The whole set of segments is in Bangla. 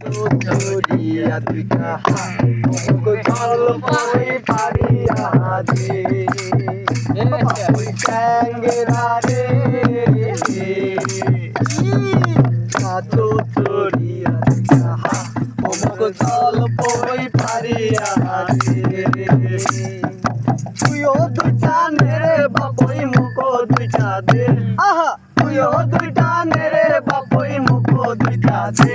চড়িয়া তুই কাহা জল পাই পারিয়া দে বাপুই ট্যাঙ্গেরা রে কাছো চড়িয়া তুই কাহা দুইটা দে আহা, তুইও দুইটা নেরে বাপই মুখ দুইটা দে।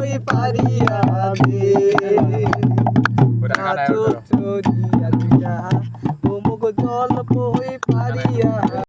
জল পই পারিয়া দে চড়িয়া দিয়া অমুক জল পই